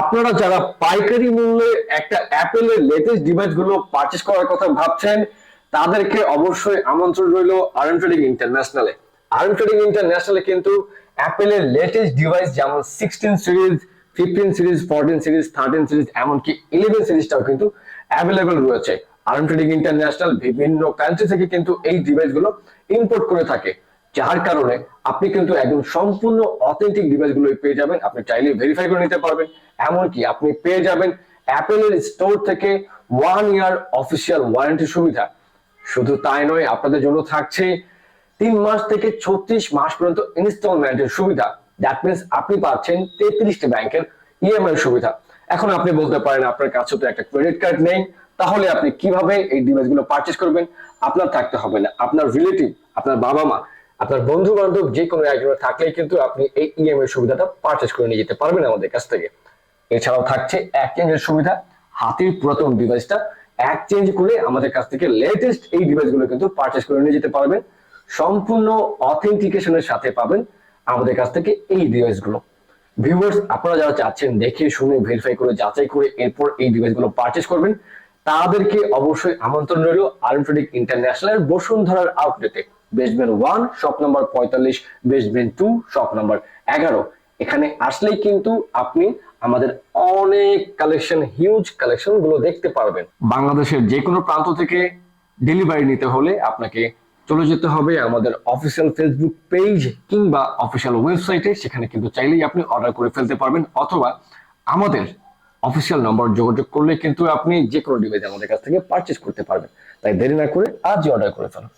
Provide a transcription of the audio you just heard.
আপনারা যারা পাইকারি মূল্যে একটা অ্যাপেলের লেটেস্ট ডিভাইসগুলো পারচেস করার কথা ভাবছেন, তাদেরকে অবশ্যই আমন্ত্রণ রইল আরএম ট্রেডিং ইন্টারন্যাশনালে আরএম ট্রেডিং ইন্টারন্যাশনালে কিন্তু অ্যাপেলের লেটেস্ট ডিভাইস যেমন sixteen series fifteen series fourteen series thirteen series এমনকি ইলেভেন সিরিজটাও কিন্তু অ্যাভেলেবেল রয়েছে। আরএম ট্রেডিং ইন্টারন্যাশনাল বিভিন্ন কান্ট্রি থেকে কিন্তু এই ডিভাইসগুলো ইম্পোর্ট করে থাকে। যার কারণে আপনি কিন্তু একদম সম্পূর্ণ অথেন্টিক ডিভাইসগুলো পেয়ে যাবেন। আপনি চাইলে ভেরিফাই করে নিতে পারবেন। এমনকি আপনি পেয়ে যাবেন অ্যাপেলের স্টোর থেকে ওয়ান ইয়ার অফিসিয়াল ওয়ারেন্টি সুবিধা। শুধু তাই নয়, আপনাদের জন্য থাকছে তিন মাস থেকে ছত্রিশ মাস পর্যন্ত ইনস্টলমেন্টের সুবিধা। দ্যাট মিনস আপনি পাচ্ছেন তেত্রিশটি ব্যাংকের ইএমআই সুবিধা। এখন আপনি বলতে পারেন, আপনার কাছে তো একটা ক্রেডিট কার্ড নেই। তাহলে আপনি কীভাবে এই ডিভাইসগুলো পারচেস করবেন? আপনার থাকতে হবে না। আপনার রিলেটিভ আপনার বাবা মা আপনার বন্ধু বান্ধব যে কোনো একজনের থাকলেই কিন্তু আপনি এই ইএমআই সুবিধাটা পারচেস করে নিয়ে যেতে পারবেন আমাদের কাছ থেকে। এছাড়াও থাকছে এক্সচেঞ্জের সুবিধা। হাতের পুরাতন ডিভাইসটা এক্সচেঞ্জ করে আমাদের কাছ থেকে লেটেস্ট এই ডিভাইসগুলো কিন্তু পারচেস করে নিয়ে যেতে পারবেন। সম্পূর্ণ অথেন্টিকেশনের সাথে পাবেন আমাদের কাছ থেকে এই ডিভাইসগুলো ভিউয়ার্স আপনারা যারা চাচ্ছেন দেখে, শুনে ভেরিফাই করে, যাচাই করে এরপর এই ডিভাইসগুলো পারচেস করবেন, তাদেরকে অবশ্যই আমন্ত্রণ রইল আর্মফেডিক ইন্টারন্যাশনাল বসুন্ধরার আউটলেটে বেসমেন্ট ওয়ান শপ নম্বর পঁয়তাল্লিশ বেসমেন্ট টু শপ নম্বর এগারো। এখানে আসলেই কিন্তু আপনি আমাদের অনেক কালেকশন হিউজ কালেকশনগুলো দেখতে পারবেন। বাংলাদেশের যে কোনো প্রান্ত থেকে ডেলিভারি নিতে হলে আপনাকে চলে যেতে হবে আমাদের অফিসিয়াল ফেসবুক পেজ কিংবা অফিসিয়াল ওয়েবসাইটে সেখানে কিন্তু চাইলেই আপনি অর্ডার করে ফেলতে পারবেন অথবা আমাদের অফিসিয়াল নম্বর যোগাযোগ করলে কিন্তু আপনি যে কোনো ডিভাইস আমাদের কাছ থেকে পারচেস করতে পারবেন। তাই দেরি না করে আজই অর্ডার করে ফেলুন।